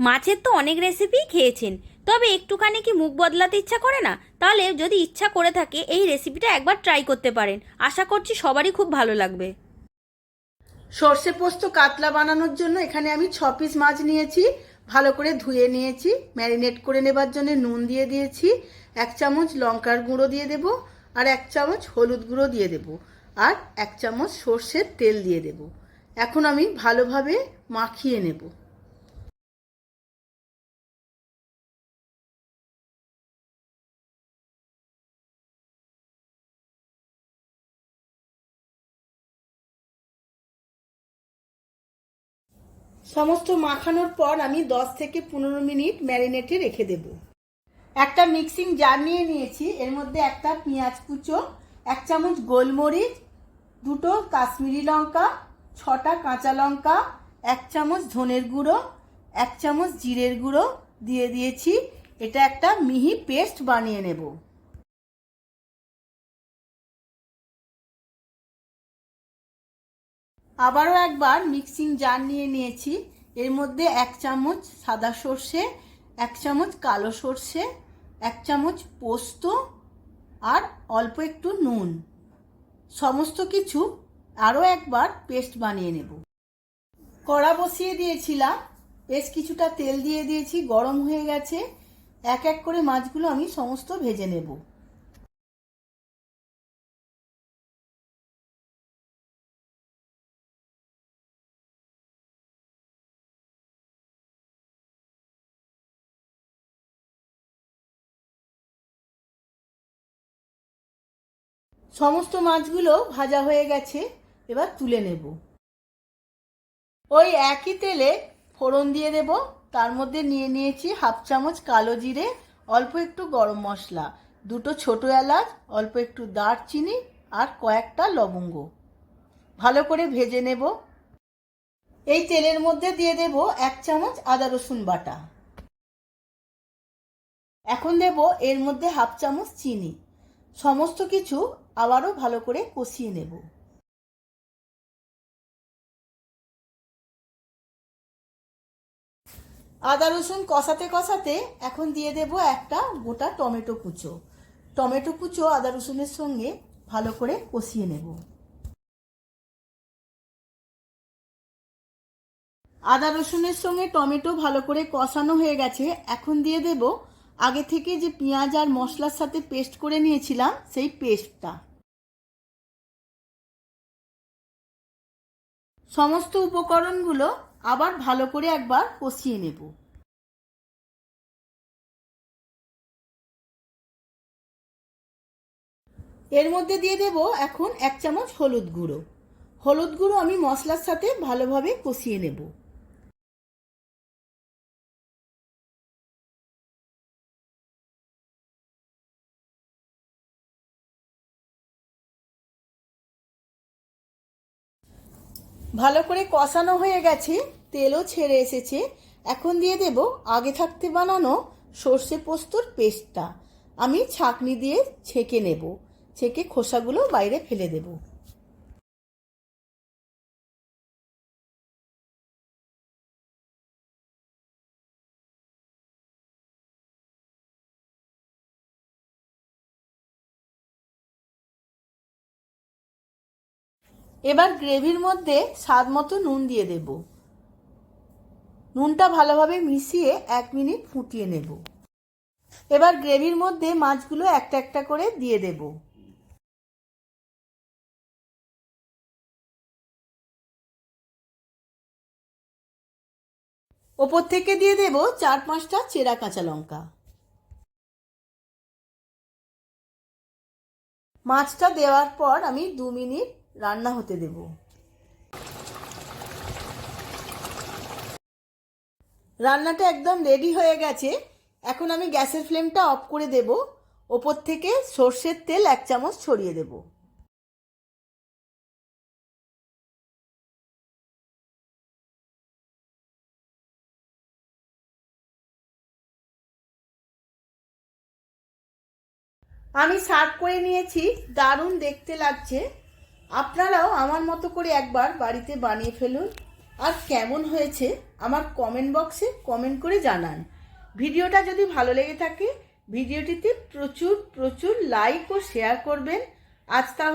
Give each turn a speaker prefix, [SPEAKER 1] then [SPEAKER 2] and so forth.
[SPEAKER 1] মাছের তো অনেক রেসিপিই খেয়েছেন। তবে একটুখানি কি মুখ বদলাতে ইচ্ছা করে না? তাহলে যদি ইচ্ছা করে থাকে, এই রেসিপিটা একবার ট্রাই করতে পারেন। আশা করছি সবারই খুব ভালো লাগবে।
[SPEAKER 2] সর্ষে পোস্ত কাতলা বানানোর জন্য এখানে আমি ছ পিস মাছ নিয়েছি। ভালো করে ধুয়ে নিয়েছি। ম্যারিনেট করে নেবার জন্য নুন দিয়ে দিয়েছি। এক চামচ লঙ্কার গুঁড়ো দিয়ে দেব আর এক চামচ হলুদ গুঁড়ো দিয়ে দেব আর এক চামচ সর্ষের তেল দিয়ে দেব। এখন আমি ভালোভাবে মাখিয়ে নেব। সমস্ত মাখানোর পর আমি 10 থেকে পনেরো মিনিট ম্যারিনেটে রেখে দেব। একটা মিক্সিং জার নিয়ে নিয়েছি, এর মধ্যে একটা পেঁয়াজ কুচো, এক চামচ গোলমরিচ, দুটো কাশ্মীরি লঙ্কা, ছটা কাঁচা লঙ্কা, এক চামচ ধনের গুঁড়ো, এক চামচ জিরের গুঁড়ো দিয়ে দিয়েছি। এটা একটা মিহি পেস্ট বানিয়ে নেব। আবারও একবার মিক্সিং জার নিয়ে নিয়েছি। এর মধ্যে এক চামচ সাদা সর্ষে, এক চামচ কালো সর্ষে, এক চামচ পোস্ত আর অল্প একটু নুন। সমস্ত কিছু আরও একবার পেস্ট বানিয়ে নেব। কড়া বসিয়ে দিয়েছিলাম। বেশ কিছুটা তেল দিয়ে দিয়েছি, গরম হয়ে গেছে। এক এক করে মাছগুলো আমি সমস্ত ভেজে নেব। সমস্ত মাছগুলো ভাজা হয়ে গেছে, এবার তুলে নেব। ওই একই তেলে ফোড়ন দিয়ে দেব, তার মধ্যে নিয়ে নিয়েছি হাফ চামচ কালো জিরে, অল্প একটু গরম মশলা, দুটো ছোট এলাচ, অল্প একটু দারচিনি আর কয়েকটা লবঙ্গ। ভালো করে ভেজে নেব। এই তেলের মধ্যে দিয়ে দেব এক চামচ আদা রসুন বাটা। এখন দেব এর মধ্যে হাফ চামচ চিনি। সমস্ত কিছু আবারও ভালো করে কষিয়ে নেব। আদা রসুন কষাতে কষাতে এখন দিয়ে দেব একটা গোটা টমেটো কুচো। টমেটো কুচো আদা রসুনের সঙ্গে ভালো করে কষিয়ে নেব। আদা রসুনের সঙ্গে টমেটো ভালো করে কষানো হয়ে গেছে, এখন দিয়ে দেব আগে থেকে যে পেঁয়াজ আর মশলার সাথে পেস্ট করে নিয়েছিলাম, সেই পেস্টটা। সমস্ত উপকরণগুলো আবার ভালো করে একবার কষিয়ে নেব। এর মধ্যে দিয়ে দেব এখন এক চামচ হলুদ গুঁড়ো। হলুদ গুঁড়ো আমি মশলার সাথে ভালোভাবে কষিয়ে নেব। ভালো করে কষানো হয়ে গেছে, তেলও ছেড়ে এসেছে। এখন দিয়ে দেব আগে থাকতে বানানো সর্ষে পোস্তর পেস্টটা। আমি ছাঁকনি দিয়ে ছেঁকে নেব। ছেঁকে খোসাগুলো বাইরে ফেলে দেব। এবার গ্রেভির মধ্যে স্বাদ মতো নুন দিয়ে দেব। নুনটা ভালোভাবে মিশিয়ে এক মিনিট ফুটিয়ে নেব। এবার গ্রেভির মধ্যে মাছগুলো একটা একটা করে দিয়ে দেব। ওপর থেকে দিয়ে দেব চার পাঁচটা চেরা কাঁচা লঙ্কা। মাছটা দেওয়ার পর আমি দু মিনিট রান্না হতে দেব। রান্নাটা একদম রেডি হয়ে গেছে। এখন আমি গ্যাসের ফ্লেমটা অফ করে দেব। ওপর থেকে সর্ষের তেল এক চামচ ছড়িয়ে দেব। আমি সার্ভ করে নিয়েছি। দারুণ দেখতে লাগছে। আপনারাও আমার মতো করে একবার বাড়িতে বানিয়ে ফেলুন। আর কেমন হয়েছে আমার কমেন্ট বক্সে কমেন্ট করে জানান। ভিডিওটা যদি ভালো লেগে থাকে, ভিডিওটিতে প্রচুর প্রচুর লাইক ও শেয়ার করবেন। আজ তাহলে